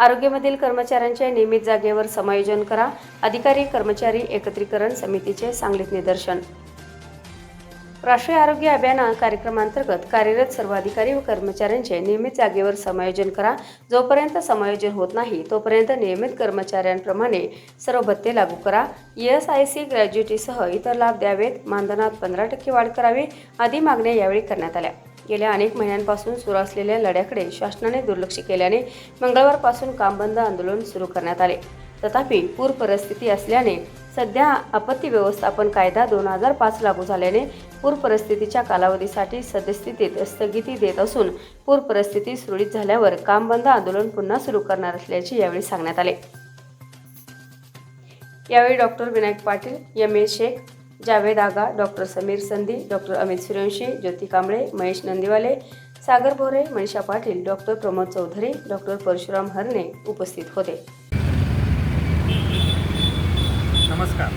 आरोग्यामधील कर्मचाऱ्यांचे नियमित जागेवर समायोजन करा. अधिकारी कर्मचारी एकत्रीकरण समितीचे सांगलीत निदर्शन. राष्ट्रीय आरोग्य अभियान कार्यक्रमांतर्गत कार्यरत सर्व अधिकारी व कर्मचाऱ्यांचे नियमित जागेवर समायोजन करा. जोपर्यंत समायोजन होत नाही तोपर्यंत नियमित कर्मचाऱ्यांप्रमाणे सर्व भत्ते लागू करा. एस आय सी ग्रॅज्युएटीसह इतर लाभ द्यावेत. मानधनात पंधरा टक्के वाढ करावी. आदी मागण्या यावेळी करण्यात आल्या. गेल्या अनेक महिन्यांपासून सुरू असलेल्या लढ्याकडे शासनाने दुर्लक्ष केल्याने मंगळवारपासून काम बंद आंदोलन सुरू करण्यात आले. तथापि पूर परिस्थिती असल्याने सध्या आपत्ती व्यवस्थापन कायदा दोन हजार पाच लागू झाल्याने पूर परिस्थितीच्या कालावधीसाठी सद्यस्थितीत स्थगिती देत असून पूर परिस्थिती सुरळीत झाल्यावर काम बंद आंदोलन पुन्हा सुरू करणार असल्याचे यावेळी सांगण्यात आले. यावेळी doctor Vinayak Patil M A Shaikh Javed Aga doctor Sameer Sandhi doctor Amit Suryavanshi Jyoti Kamble Mahesh Nandiwale Sagar Bhore Manisha Patil doctor Pramod Chaudhari doctor Parshuram Harne उपस्थित होते. नमस्कार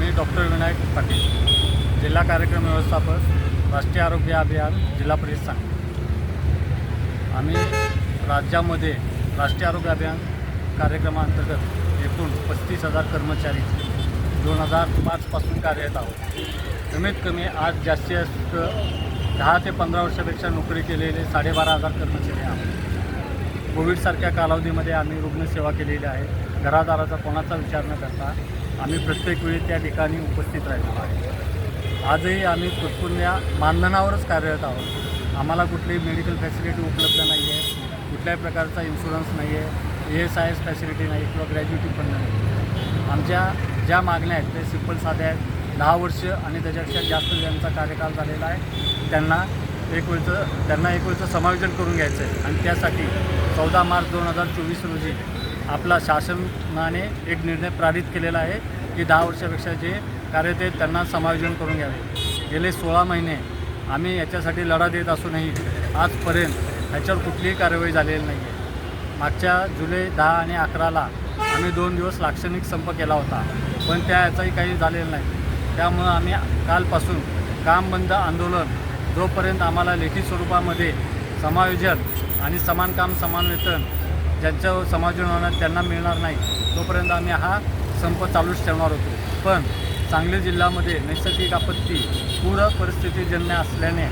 मी डॉक्टर विनायक पाटील जिल्हा कार्यक्रम व्यवस्थापक राष्ट्रीय आरोग्य अभियान जिल्हा परिषद सांगली. आम्ही राज्यामध्ये राष्ट्रीय आरोग्य अभियान कार्यक्रमाअंतर्गत एकूण पस्तीस हजार कर्मचारी दोन हजार पाचपासून कार्यरत आहोत. कमीत कमी आज जास्तीत जास्त दहा ते पंधरा वर्षापेक्षा नोकरी केलेले साडेबारा हजार कर्मचारी आहोत. कोविडसारख्या कालावधीमध्ये आम्ही रुग्णसेवा केलेली आहे. घरादाराचा कोणाचा विचार न करता आम्ही प्रत्येक वेळी त्या ठिकाणी उपस्थित राहिलो आहे. आजही आम्ही तुटपुंज्या मानधनावरच कार्यरत आहोत. आम्हाला कुठलीही मेडिकल फॅसिलिटी उपलब्ध नाही आहे. कुठल्याही प्रकारचा इन्शुरन्स नाही आहे. A S I S facility नाही किंवा ग्रॅज्युटी पण नाही आमच्या ज्या मागण्या आहेत ते सिंपल साध्या आहेत. दहा वर्ष आणि त्याच्यापेक्षा जास्त ज्यांचा कार्यकाल झालेला आहे त्यांना एक वेळचं त्यांना एक वेळचं समायोजन करून घ्यायचं आहे आणि त्यासाठी चौदा मार्च दोन हजार चोवीस रोजी आपला शासनाने एक निर्णय पारित केलेला आहे की दहा वर्षापेक्षा जे कार्य ते त्यांना समायोजन करून घ्यावे. गेले सोळा महिने आम्ही याच्यासाठी लढा देत असूनही आजपर्यंत ह्याच्यावर कुठलीही कारवाई झालेली नाही आहे मागच्या जुलै दहा आणि अकराला आम्ही दोन दिवस लाक्षणिक संप केला होता. पण त्या याचाही काही झालेलं नाही. त्यामुळं आम्ही कालपासून काम बंद आंदोलन जोपर्यंत आम्हाला लेखी स्वरूपामध्ये समायोजन आणि समान काम समान वेतन ज्यांच्यावर समायोजन होणार त्यांना मिळणार नाही तोपर्यंत आम्ही हा संप चालूच ठेवणार होतो. पण सांगली जिल्ह्यामध्ये नैसर्गिक आपत्ती पूर परिस्थितीजन्य असल्याने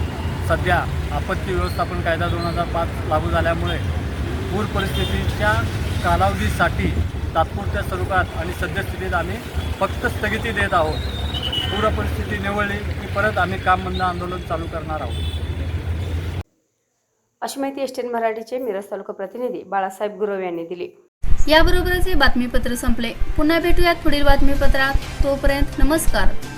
सध्या आपत्ती व्यवस्थापन कायदा दोन हजार पाच लागू झाल्यामुळे पूर परिस्थितीच्या कालावधीसाठी तात्पुरत्या स्वरूपात आणि सद्यस्थितीत आम्ही फक्त स्थगिती देत आहोत. पूर परिस्थिती निवळली की परत आम्ही काम बंद आंदोलन चालू करणार आहोत. अशी माहिती एस मराठीचे मिरज तालुका प्रतिनिधी बाळासाहेब गुरव यांनी दिली. याबरोबरच हे बातमीपत्र संपले. पुन्हा भेटूयात पुढील बातमीपत्रात. तोपर्यंत नमस्कार.